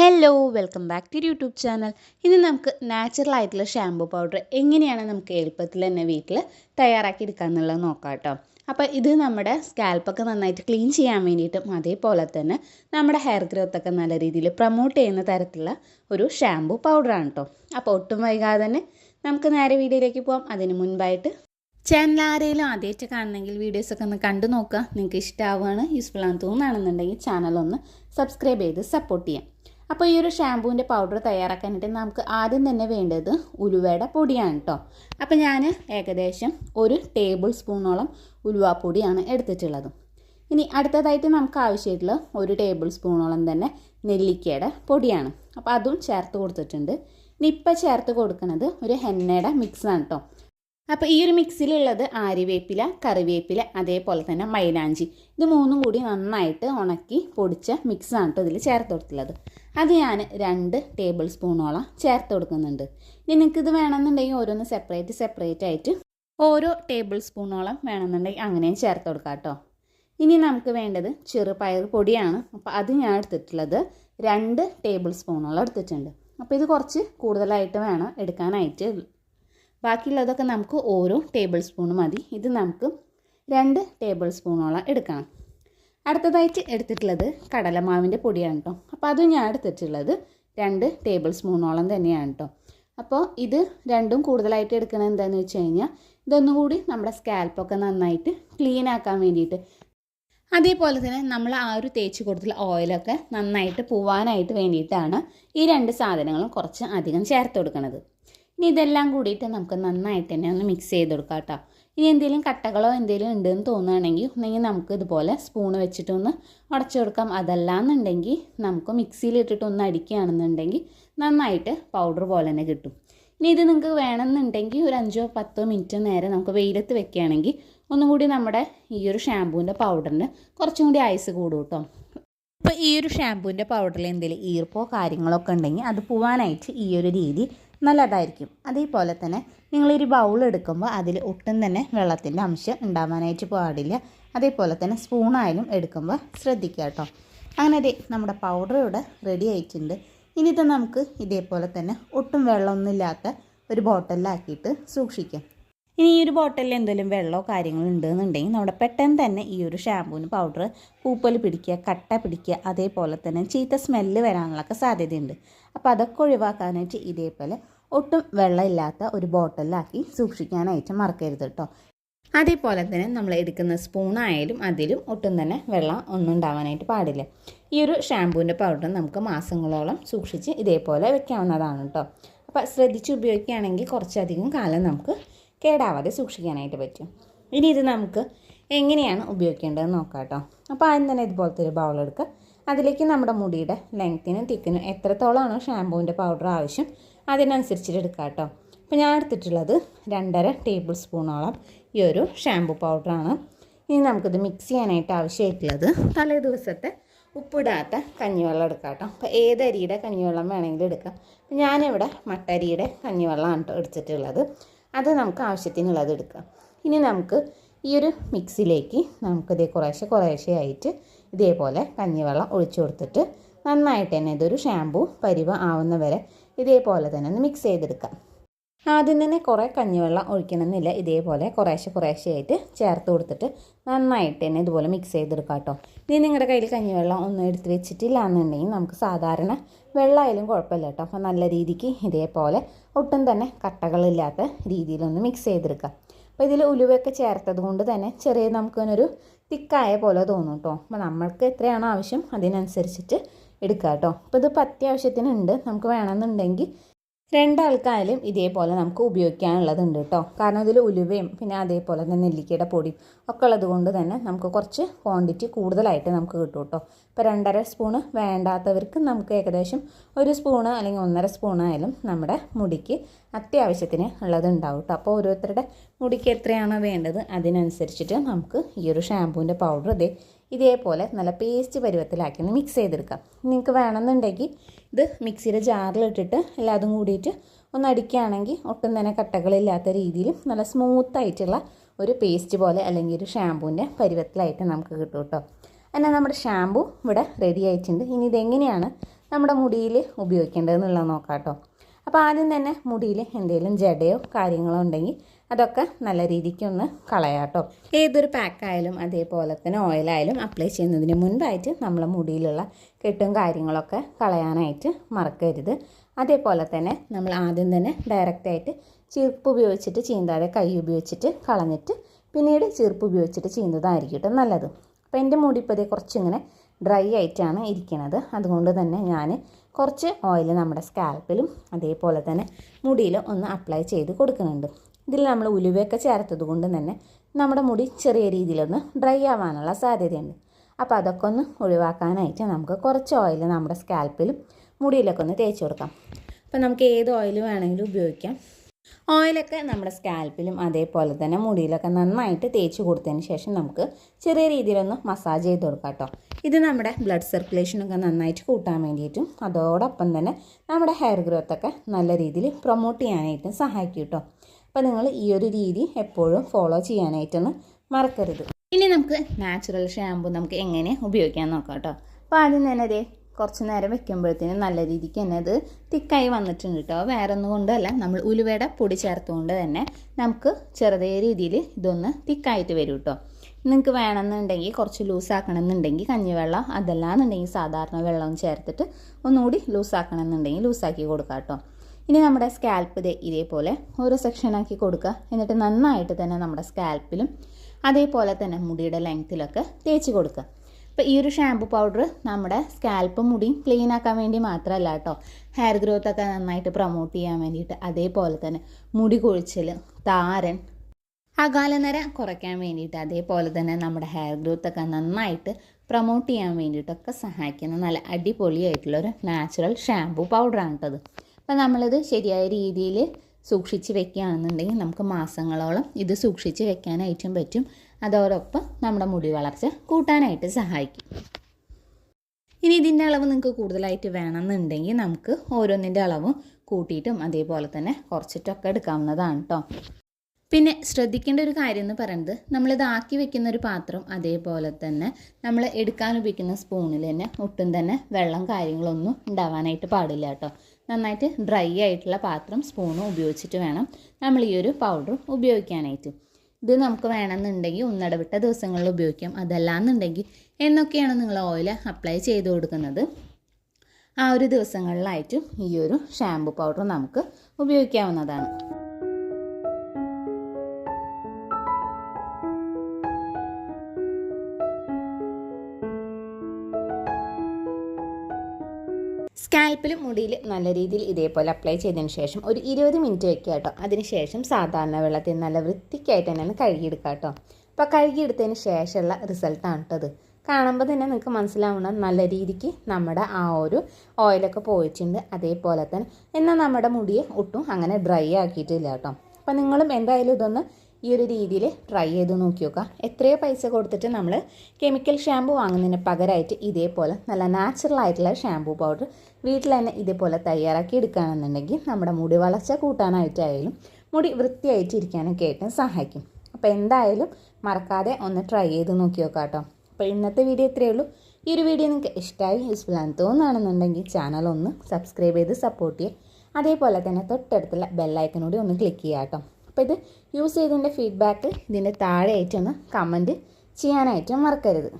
Hello welcome back to YouTube channel ഇന്ന് നമുക്ക് natural ആയിട്ടുള്ള ഷാമ്പു പൗഡർ എങ്ങനെയാണ് നമുക്ക് എളുപ്പത്തിൽ തന്നെ വീട്ടിൽ തയ്യാറാക്കി എടുക്കുക എന്നുള്ളത് നോക്കാം കേട്ടോ. അപ്പോൾ ഇത് നമ്മുടെ സ്കാൽപ്പൊക്കെ നന്നായിട്ട് ക്ലീൻ ചെയ്യാൻ വേണ്ടിയിട്ടും അതേപോലെ തന്നെ നമ്മുടെ ഹെയർ ഗ്രോത്ത് ഒക്കെ നല്ല രീതിയിൽ പ്രൊമോട്ട് ചെയ്യുന്ന തരത്തിലുള്ള ഒരു ഷാമ്പു പൗഡറാണ് കേട്ടോ. അപ്പോൾ ഒട്ടും വൈകാതെ തന്നെ നമുക്ക് നേരെ വീഡിയോയിലേക്ക് പോകാം അതിന് മുൻപായിട്ട് ചാനൽ ആരെങ്കിലും ആദ്യമായിട്ട് കാണണമെങ്കിൽ വീഡിയോസൊക്കെ ഒന്ന് കണ്ടു നോക്കുക. നിങ്ങൾക്ക് ഇഷ്ടമാവുകയാണ് യൂസ്ഫുൾ ആണെന്ന് തോന്നുകയാണെന്നുണ്ടെങ്കിൽ ചാനൽ ഒന്ന് സബ്സ്ക്രൈബ് ചെയ്ത് സപ്പോർട്ട് ചെയ്യാം. അപ്പോൾ ഈ ഒരു ഷാമ്പൂവിന്റെ പൗഡർ തയ്യാറാക്കാനായിട്ട് നമുക്ക് ആദ്യം തന്നെ വേണ്ടത് ഉലുവയുടെ പൊടിയാണ് കേട്ടോ അപ്പോൾ ഞാൻ ഏകദേശം ഒരു ടേബിൾ സ്പൂണോളം ഉലുവാപ്പൊടിയാണ് എടുത്തിട്ടുള്ളത്. ഇനി അടുത്തതായിട്ട് നമുക്ക് ആവശ്യമായിട്ടുള്ള ഒരു ടേബിൾ സ്പൂണോളം തന്നെ നെല്ലിക്കയുടെ പൊടിയാണ്. അപ്പോൾ അതും ചേർത്ത് കൊടുത്തിട്ടുണ്ട്. ഇനി ഇപ്പം ചേർത്ത് കൊടുക്കുന്നത് ഒരു ഹെന്നയുടെ മിക്സാണ് കേട്ടോ അപ്പോൾ ഈ ഒരു മിക്സിലുള്ളത് ആര്യവേപ്പില കറിവേപ്പില അതേപോലെ തന്നെ മൈലാഞ്ചി. ഇത് മൂന്നും കൂടി നന്നായിട്ട് ഉണക്കി പൊടിച്ച മിക്സാണ് കേട്ടോ ഇതിൽ ചേർത്ത് കൊടുത്തുള്ളത് അത് ഞാൻ രണ്ട് ടേബിൾ സ്പൂണോളം ചേർത്ത് കൊടുക്കുന്നുണ്ട്. ഇനി വേണമെന്നുണ്ടെങ്കിൽ ഓരോന്ന് സെപ്പറേറ്റ് സെപ്പറേറ്റ് ആയിട്ട് ഓരോ ടേബിൾ സ്പൂണോളം വേണമെന്നുണ്ടെങ്കിൽ അങ്ങനെയും ചേർത്ത് കൊടുക്കാം കേട്ടോ ഇനി നമുക്ക് വേണ്ടത് ചെറുപയർ പൊടിയാണ്. അപ്പോൾ അത് ഞാൻ എടുത്തിട്ടുള്ളത് രണ്ട് ടേബിൾ സ്പൂണോളം എടുത്തിട്ടുണ്ട്. അപ്പോൾ ഇത് കുറച്ച് കൂടുതലായിട്ട് വേണം എടുക്കാനായിട്ട്. ബാക്കിയുള്ളതൊക്കെ നമുക്ക് ഓരോ ടേബിൾ സ്പൂൺ മതി. ഇത് നമുക്ക് രണ്ട് ടേബിൾ സ്പൂണോളം എടുക്കണം. അടുത്തതായിട്ട് എടുത്തിട്ടുള്ളത് കടലമാവിന്റെ പൊടിയാണ് കേട്ടോ അപ്പോൾ അതും ഞാൻ എടുത്തിട്ടുള്ളത് രണ്ട് ടേബിൾ സ്പൂണോളം തന്നെയാണ് കേട്ടോ അപ്പോൾ ഇത് രണ്ടും കൂടുതലായിട്ട് എടുക്കണത് എന്താണെന്ന് വെച്ച് കഴിഞ്ഞാൽ ഇതൊന്നും കൂടി നമ്മുടെ സ്കാൽപ്പൊക്കെ നന്നായിട്ട് ക്ലീൻ ആക്കാൻ വേണ്ടിയിട്ട്. അതേപോലെ തന്നെ നമ്മൾ ആ ഒരു തേച്ച് കൊടുത്തുള്ള ഓയിലൊക്കെ നന്നായിട്ട് പോവാനായിട്ട് വേണ്ടിയിട്ടാണ് ഈ രണ്ട് സാധനങ്ങളും കുറച്ച് അധികം ചേർത്ത് കൊടുക്കുന്നത് ഇനി ഇതെല്ലാം കൂടിയിട്ട് നമുക്ക് നന്നായിട്ട് തന്നെ ഒന്ന് മിക്സ് ചെയ്ത് കൊടുക്കാം കേട്ടോ. ഇനി എന്തെങ്കിലും കട്ടകളോ എന്തെങ്കിലും ഉണ്ടെന്ന് തോന്നുകയാണെങ്കിൽ ഒന്നെങ്കിൽ നമുക്ക് ഇതുപോലെ സ്പൂൺ വെച്ചിട്ടൊന്ന് ഉടച്ചു കൊടുക്കാം അതല്ലാന്നുണ്ടെങ്കിൽ നമുക്ക് മിക്സിയിലിട്ടിട്ട് ഒന്ന് അടിക്കുകയാണെന്നുണ്ടെങ്കിൽ നന്നായിട്ട് പൗഡർ പോലെ തന്നെ കിട്ടും. ഇനി ഇത് നിങ്ങൾക്ക് വേണമെന്നുണ്ടെങ്കിൽ ഒരു അഞ്ചോ പത്തോ മിനിറ്റ് നേരെ നമുക്ക് വെയിലത്ത് വെക്കുകയാണെങ്കിൽ ഒന്നും കൂടി നമ്മുടെ ഈ ഒരു ഷാമ്പൂവിന്റെ പൗഡറിന് കുറച്ചും കൂടി ഐസ് കൂടും കേട്ടോ. അപ്പോൾ ഈ ഒരു ഷാമ്പൂവിന്റെ പൗഡറിൽ എന്തെങ്കിലും ഈർപ്പോ കാര്യങ്ങളൊക്കെ ഉണ്ടെങ്കിൽ അത് പോവാനായിട്ട് ഈ ഒരു രീതി നല്ലതായിരിക്കും. അതേപോലെ തന്നെ നിങ്ങളൊരു ബൗൾ എടുക്കുമ്പോൾ അതിൽ ഒട്ടും തന്നെ വെള്ളത്തിന്റെ അംശം ഉണ്ടാവാനായിട്ട് പാടില്ല. അതേപോലെ തന്നെ സ്പൂണായാലും എടുക്കുമ്പോൾ ശ്രദ്ധിക്കുക കേട്ടോ. അങ്ങനെ അതെ നമ്മുടെ പൗഡർ ഇവിടെ റെഡി ആയിട്ടുണ്ട്. ഇനിയിപ്പോൾ നമുക്ക് ഇതേപോലെ തന്നെ ഒട്ടും വെള്ളമൊന്നുമില്ലാത്ത ഒരു ബോട്ടലിലാക്കിയിട്ട് സൂക്ഷിക്കാം. ഇനി ഈ ഒരു ബോട്ടലിൽ എന്തെങ്കിലും വെള്ളമോ കാര്യങ്ങളോ ഉണ്ടെന്നുണ്ടെങ്കിൽ നമ്മുടെ പെട്ടെന്ന് തന്നെ ഈ ഒരു ഷാമ്പൂവിന് പൗഡർ പൂപ്പൽ പിടിക്കുക കട്ട പിടിക്കുക അതേപോലെ തന്നെ ചീത്ത സ്മെല്ല് വരാനുള്ളൊക്കെ സാധ്യതയുണ്ട്. അപ്പോൾ അതൊക്കെ ഒഴിവാക്കാനായിട്ട് ഇതേപോലെ ഒട്ടും വെള്ളമില്ലാത്ത ഒരു ബോട്ടലിലാക്കി സൂക്ഷിക്കാനായിട്ട് മറക്കരുത് കേട്ടോ അതേപോലെ തന്നെ നമ്മൾ എടുക്കുന്ന സ്പൂണായാലും അതിലും ഒട്ടും തന്നെ വെള്ളം ഒന്നും ഉണ്ടാവാനായിട്ട് പാടില്ല. ഈ ഒരു ഷാമ്പൂവിന്റെ പൗഡർ നമുക്ക് മാസങ്ങളോളം സൂക്ഷിച്ച് ഇതേപോലെ വെക്കാവുന്നതാണ് കേട്ടോ അപ്പോൾ ശ്രദ്ധിച്ച് ഉപയോഗിക്കുകയാണെങ്കിൽ കുറച്ചധികം കാലം നമുക്ക് കേടാവാതെ സൂക്ഷിക്കാനായിട്ട് പറ്റും. ഇനി ഇത് നമുക്ക് എങ്ങനെയാണ് ഉപയോഗിക്കേണ്ടതെന്ന് നോക്കാം കേട്ടോ. അപ്പോൾ ആദ്യം തന്നെ ഇതുപോലത്തെ ഒരു ബൗൾ എടുക്കുക. അതിലേക്ക് നമ്മുടെ മുടിയുടെ ലെങ്ത്തിനും തിക്കിനും എത്രത്തോളമാണോ ഷാമ്പൂവിന്റെ പൗഡർ ആവശ്യം അതിനനുസരിച്ചിട്ട് എടുക്കുക കേട്ടോ. അപ്പോൾ ഞാൻ എടുത്തിട്ടുള്ളത് രണ്ടര ടേബിൾ സ്പൂണോളം ഈ ഒരു ഷാമ്പൂ പൗഡറാണ് ഇനി നമുക്കിത് മിക്സ് ചെയ്യാനായിട്ട് ആവശ്യമായിട്ടുള്ളത് തലേ ദിവസത്തെ ഉപ്പിടാത്ത കഞ്ഞിവെള്ളം എടുക്കാം കേട്ടോ. അപ്പോൾ ഏതരിയുടെ കഞ്ഞിവെള്ളം വേണമെങ്കിലും എടുക്കാം. ഞാനിവിടെ മട്ടരിയുടെ കഞ്ഞിവെള്ളമാണ് എടുത്തിട്ടുള്ളത്. അത് നമുക്ക് ആവശ്യത്തിനുള്ളത് എടുക്കാം. ഇനി നമുക്ക് ഈ ഒരു മിക്സിലേക്ക് നമുക്കിതേ കുറേശ്ശെ കുറേശ്ശെ ആയിട്ട് ഇതേപോലെ കഞ്ഞിവെള്ളം ഒഴിച്ചു കൊടുത്തിട്ട് നന്നായിട്ട് തന്നെ ഇതൊരു ഷാമ്പൂ പരിവ ആവുന്ന വരെ ഇതേപോലെ തന്നെ ഒന്ന് മിക്സ് ചെയ്തെടുക്കാം. ആദ്യം തന്നെ കുറേ കഞ്ഞിവെള്ളം ഒഴിക്കണമെന്നില്ല. ഇതേപോലെ കുറേശ്ശെ കുറേശ്ശെയായിട്ട് ചേർത്ത് കൊടുത്തിട്ട് നന്നായിട്ട് തന്നെ ഇതുപോലെ മിക്സ് ചെയ്തെടുക്കാം കേട്ടോ. ഇനി നിങ്ങളുടെ കയ്യിൽ കഞ്ഞിവെള്ളം ഒന്നും എടുത്ത് വെച്ചിട്ടില്ല എന്നുണ്ടെങ്കിൽ നമുക്ക് സാധാരണ വെള്ളമായാലും കുഴപ്പമില്ല കേട്ടോ. അപ്പോൾ നല്ല രീതിക്ക് ഇതേപോലെ ഒട്ടും തന്നെ കട്ടകളില്ലാത്ത രീതിയിലൊന്ന് മിക്സ് ചെയ്തെടുക്കാം. അപ്പോൾ ഇതിൽ ഉലുവയൊക്കെ ചേർത്തത് കൊണ്ട് തന്നെ ചെറിയ നമുക്കൊരു തിക്കായ പോലെ തോന്നും കേട്ടോ. അപ്പോൾ നമ്മൾക്ക് എത്രയാണോ ആവശ്യം അതിനനുസരിച്ചിട്ട് എടുക്കുക കേട്ടോ. അപ്പോൾ ഇതിപ്പോൾ അത്യാവശ്യത്തിനുണ്ട്. നമുക്ക് വേണമെന്നുണ്ടെങ്കിൽ രണ്ടാൾക്കായാലും ഇതേപോലെ നമുക്ക് ഉപയോഗിക്കാനുള്ളതുണ്ട് കേട്ടോ. കാരണം ഇതിൽ ഉലുവയും പിന്നെ അതേപോലെ തന്നെ നെല്ലിക്കയുടെ പൊടിയും ഒക്കെ ഉള്ളതുകൊണ്ട് തന്നെ നമുക്ക് കുറച്ച് ക്വാണ്ടിറ്റി കൂടുതലായിട്ട് നമുക്ക് കിട്ടും കേട്ടോ. ഇപ്പോൾ രണ്ടര സ്പൂണ് വേണ്ടാത്തവർക്ക് നമുക്ക് ഏകദേശം ഒരു സ്പൂണ് അല്ലെങ്കിൽ ഒന്നര സ്പൂണായാലും നമ്മുടെ മുടിക്ക് അത്യാവശ്യത്തിന് ഉള്ളത് ഉണ്ടാവും കേട്ടോ. അപ്പോൾ ഓരോരുത്തരുടെ മുടിക്ക് എത്രയാണോ വേണ്ടത് അതിനനുസരിച്ചിട്ട് നമുക്ക് ഈ ഒരു ഷാമ്പൂവിന്റെ പൗഡർ ഇതേ ഇതേപോലെ നല്ല പേസ്റ്റ് പരുവത്തിലാക്കി മിക്സ് ചെയ്തെടുക്കാം. നിങ്ങൾക്ക് വേണമെന്നുണ്ടെങ്കിൽ ഇത് മിക്സിയുടെ ജാറിലിട്ടിട്ട് എല്ലാതും കൂടിയിട്ട് ഒന്ന് അടിക്കുകയാണെങ്കിൽ ഒട്ടും തന്നെ കട്ടകളില്ലാത്ത രീതിയിൽ നല്ല സ്മൂത്തായിട്ടുള്ള ഒരു പേസ്റ്റ് പോലെ അല്ലെങ്കിൽ ഒരു ഷാമ്പൂവിന്റെ പരുവത്തിലായിട്ട് നമുക്ക് കിട്ടും കേട്ടോ. എന്നാൽ നമ്മുടെ ഷാമ്പൂ ഇവിടെ റെഡി ആയിട്ടുണ്ട്. ഇനി ഇതെങ്ങനെയാണ് നമ്മുടെ മുടിയിൽ ഉപയോഗിക്കേണ്ടതെന്നുള്ളത് നോക്കാം കേട്ടോ. അപ്പോൾ ആദ്യം തന്നെ മുടിയിൽ എന്തെങ്കിലും ജടയോ കാര്യങ്ങളോ ഉണ്ടെങ്കിൽ അതൊക്കെ നല്ല രീതിക്ക് ഒന്ന് കളയാട്ടോ ഏതൊരു പാക്കായാലും അതേപോലെ തന്നെ ഓയിലായാലും അപ്ലൈ ചെയ്യുന്നതിന് മുൻപായിട്ട് നമ്മളെ മുടിയിലുള്ള കെട്ടും കാര്യങ്ങളൊക്കെ കളയാനായിട്ട് മറക്കരുത്. അതേപോലെ തന്നെ നമ്മൾ ആദ്യം തന്നെ ഡയറക്റ്റായിട്ട് ചീർപ്പ് ഉപയോഗിച്ചിട്ട് ചീന്താതെ കൈ ഉപയോഗിച്ചിട്ട് കളഞ്ഞിട്ട് പിന്നീട് ചീർപ്പ് ഉപയോഗിച്ചിട്ട് ചെയ്യുന്നതായിരിക്കും കേട്ടോ നല്ലത്. അപ്പോൾ എന്റെ മുടി ഇപ്പോൾ കുറച്ചിങ്ങനെ ഡ്രൈ ആയിട്ടാണ് ഇരിക്കുന്നത് അതുകൊണ്ട് തന്നെ ഞാൻ കുറച്ച് ഓയിൽ നമ്മുടെ സ്കാൽപ്പിലും അതേപോലെ തന്നെ മുടിയിലും ഒന്ന് അപ്ലൈ ചെയ്ത് കൊടുക്കുന്നുണ്ട്. ഇതിൽ നമ്മൾ ഉലുവയൊക്കെ ചേർത്തത് കൊണ്ട് തന്നെ നമ്മുടെ മുടി ചെറിയ രീതിയിലൊന്ന് ഡ്രൈ ആവാനുള്ള സാധ്യതയുണ്ട്. അപ്പോൾ അതൊക്കെ ഒന്ന് ഒഴിവാക്കാനായിട്ട് നമുക്ക് കുറച്ച് ഓയിൽ നമ്മുടെ സ്കാൽപ്പിലും മുടിയിലൊക്കെ ഒന്ന് തേച്ച് കൊടുക്കാം. അപ്പോൾ നമുക്ക് ഏത് ഓയിൽ വേണമെങ്കിലും ഉപയോഗിക്കാം. ഓയിലൊക്കെ നമ്മുടെ സ്കാൽപ്പിലും അതേപോലെ തന്നെ മുടിയിലൊക്കെ നന്നായിട്ട് തേച്ച് കൊടുത്തതിന് ശേഷം നമുക്ക് ചെറിയ രീതിയിലൊന്ന് മസാജ് ചെയ്ത് കൊടുക്കാം കേട്ടോ. ഇത് നമ്മുടെ ബ്ലഡ് സർക്കുലേഷനൊക്കെ നന്നായിട്ട് കൂട്ടാൻ വേണ്ടിയിട്ടും അതോടൊപ്പം തന്നെ നമ്മുടെ ഹെയർ ഗ്രോത്തൊക്കെ നല്ല രീതിയിൽ പ്രൊമോട്ട് ചെയ്യാനായിട്ടും സഹായിക്കും കേട്ടോ. അപ്പോൾ നിങ്ങൾ ഈ ഒരു രീതി എപ്പോഴും ഫോളോ ചെയ്യാനായിട്ടൊന്ന് മറക്കരുത്. ഇനി നമുക്ക് നാച്ചുറൽ ഷാമ്പു നമുക്ക് എങ്ങനെ ഉപയോഗിക്കാൻ നോക്കാം കേട്ടോ. അപ്പോൾ ആദ്യം തന്നെ അതേ കുറച്ച് നേരം വെക്കുമ്പോഴത്തേനും നല്ല രീതിക്ക് തന്നെ അത് തിക്കായി വന്നിട്ടുണ്ട് കേട്ടോ. വേറെ ഒന്നും കൊണ്ടല്ല നമ്മൾ ഉലുവയുടെ പൊടി ചേർത്തുകൊണ്ട് തന്നെ നമുക്ക് ചെറുതേ രീതിയിൽ ഇതൊന്ന് തിക്കായിട്ട് വരും കേട്ടോ. നിങ്ങൾക്ക് വേണമെന്നുണ്ടെങ്കിൽ കുറച്ച് ലൂസാക്കണമെന്നുണ്ടെങ്കിൽ കഞ്ഞിവെള്ളം അതല്ലാന്നുണ്ടെങ്കിൽ സാധാരണ വെള്ളം ചേർത്തിട്ട് ഒന്നുകൂടി ലൂസാക്കണമെന്നുണ്ടെങ്കിൽ ലൂസാക്കി കൊടുക്കാം കേട്ടോ. ഇനി നമ്മുടെ സ്കാൽപ്പ് ഇതേ ഇതേപോലെ ഓരോ സെക്ഷനാക്കി കൊടുക്കുക. എന്നിട്ട് നന്നായിട്ട് തന്നെ നമ്മുടെ സ്കാൽപ്പിലും അതേപോലെ തന്നെ മുടിയുടെ ലെങ്ത്തിലൊക്കെ തേച്ച് കൊടുക്കുക. അപ്പോൾ ഈ ഒരു ഷാമ്പു പൗഡർ നമ്മുടെ സ്കാൽപ്പ് മുടി ക്ലീൻ ആക്കാൻ വേണ്ടി മാത്രമല്ല കേട്ടോ. ഹെയർ ഗ്രോത്ത് ഒക്കെ നന്നായിട്ട് പ്രൊമോട്ട് ചെയ്യാൻ വേണ്ടിയിട്ട് അതേപോലെ തന്നെ മുടി കൊഴിച്ചൽ താരൻ അകാലനര കുറയ്ക്കാൻ വേണ്ടിയിട്ട് അതേപോലെ തന്നെ നമ്മുടെ ഹെയർ ഗ്രോത്ത് ഒക്കെ നന്നായിട്ട് പ്രൊമോട്ട് ചെയ്യാൻ വേണ്ടിയിട്ടൊക്കെ സഹായിക്കുന്ന നല്ല അടിപൊളിയായിട്ടുള്ള ഒരു നാച്ചുറൽ ഷാമ്പു പൗഡറാണ് കേട്ടത് അപ്പോൾ നമ്മളിത് ശരിയായ രീതിയിൽ സൂക്ഷിച്ച് വെക്കുകയാണെന്നുണ്ടെങ്കിൽ നമുക്ക് മാസങ്ങളോളം ഇത് സൂക്ഷിച്ച് വെക്കാനായിട്ടും പറ്റും. അതോടൊപ്പം നമ്മുടെ മുടി വളർച്ച കൂട്ടാനായിട്ട് സഹായിക്കും. ഇനി ഇതിന്റെ അളവ് നിങ്ങൾക്ക് കൂടുതലായിട്ട് വേണമെന്നുണ്ടെങ്കിൽ നമുക്ക് ഓരോന്നിന്റെ അളവും കൂട്ടിയിട്ടും അതേപോലെ തന്നെ കുറച്ചിട്ടൊക്കെ എടുക്കാവുന്നതാണ് കേട്ടോ പിന്നെ ശ്രദ്ധിക്കേണ്ട ഒരു കാര്യം എന്ന് പറയുന്നത് നമ്മളിത് ആക്കി വെക്കുന്ന ഒരു പാത്രം അതേപോലെ തന്നെ നമ്മൾ എടുക്കാൻ ഉപയോഗിക്കുന്ന സ്പൂണിൽ തന്നെ ഒട്ടും തന്നെ വെള്ളം കാര്യങ്ങളൊന്നും ഉണ്ടാവാനായിട്ട് പാടില്ല കേട്ടോ നന്നായിട്ട് ഡ്രൈ ആയിട്ടുള്ള പാത്രം സ്പൂണും ഉപയോഗിച്ചിട്ട് വേണം നമ്മൾ ഈ ഒരു പൗഡർ ഉപയോഗിക്കാനായിട്ട്. ഇത് നമുക്ക് വേണമെന്നുണ്ടെങ്കിൽ ഒന്നിടവിട്ട ദിവസങ്ങളിൽ ഉപയോഗിക്കാം. അതല്ലാന്നുണ്ടെങ്കിൽ എന്നൊക്കെയാണ് നിങ്ങൾ ഓയിൽ അപ്ലൈ ചെയ്ത് കൊടുക്കുന്നത്. ആ ഒരു ദിവസങ്ങളിലായിട്ടും ഈ ഒരു ഷാമ്പു പൗഡർ നമുക്ക് ഉപയോഗിക്കാവുന്നതാണ്. സ്കാൽപ്പിലും മുടിയിൽ നല്ല രീതിയിൽ ഇതേപോലെ അപ്ലൈ ചെയ്തതിന് ശേഷം ഒരു ഇരുപത് മിനിറ്റ് വെക്കുക കേട്ടോ. അതിനുശേഷം സാധാരണ വെള്ളത്തിൽ നല്ല വൃത്തിക്കായിട്ട് തന്നെ കഴുകിയെടുക്കുക കേട്ടോ. അപ്പോൾ കഴുകിയെടുത്തതിന് ശേഷമുള്ള റിസൾട്ടാണ് കേട്ടോ അത് കാണുമ്പോൾ തന്നെ നിങ്ങൾക്ക് മനസ്സിലാവണം നല്ല രീതിക്ക് നമ്മുടെ ആ ഒരു ഓയിലൊക്കെ പോയിട്ടുണ്ട്. അതേപോലെ തന്നെ. എന്നാൽ നമ്മുടെ മുടിയെ ഒട്ടും അങ്ങനെ ഡ്രൈ ആക്കിയിട്ടില്ല കേട്ടോ. അപ്പോൾ നിങ്ങളും എന്തായാലും ഇതൊന്ന് ഈ ഒരു രീതിയിൽ ട്രൈ ചെയ്ത് നോക്കി നോക്കുക എത്രയോ പൈസ കൊടുത്തിട്ട് നമ്മൾ കെമിക്കൽ ഷാമ്പു വാങ്ങുന്നതിന് പകരമായിട്ട് ഇതേപോലെ നല്ല നാച്ചുറൽ ആയിട്ടുള്ള ഷാമ്പു പൗഡർ വീട്ടിൽ തന്നെ ഇതേപോലെ തയ്യാറാക്കി എടുക്കുകയാണെന്നുണ്ടെങ്കിൽ നമ്മുടെ മുടി വളർച്ച കൂട്ടാനായിട്ടായാലും മുടി വൃത്തിയായിട്ട് ഇരിക്കാനൊക്കെ ആയിട്ട് സഹായിക്കും. അപ്പോൾ എന്തായാലും മറക്കാതെ ഒന്ന് ട്രൈ ചെയ്ത് നോക്കി നോക്കാം കേട്ടോ. അപ്പോൾ ഇന്നത്തെ വീഡിയോ ഇത്രയേ ഉള്ളൂ. ഈ ഒരു വീഡിയോ നിങ്ങൾക്ക് ഇഷ്ടമായി യൂസ്ഫുൾ ആണെന്ന് തോന്നുകയാണെന്നുണ്ടെങ്കിൽ ചാനൽ ഒന്ന് സബ്സ്ക്രൈബ് ചെയ്ത് സപ്പോർട്ട് ചെയ്യുക. അതേപോലെ തന്നെ തൊട്ടടുത്തുള്ള ബെല്ലൈക്കനൂടി ഒന്ന് ക്ലിക്ക് ചെയ്യാം കേട്ടോ. അപ്പോൾ ഇത് യൂസ് ചെയ്തതിന്റെ ഫീഡ്ബാക്ക് ഇതിന്റെ താഴെയായിട്ടൊന്ന് കമന്റ് ചെയ്യാനായിട്ട് മറക്കരുത്.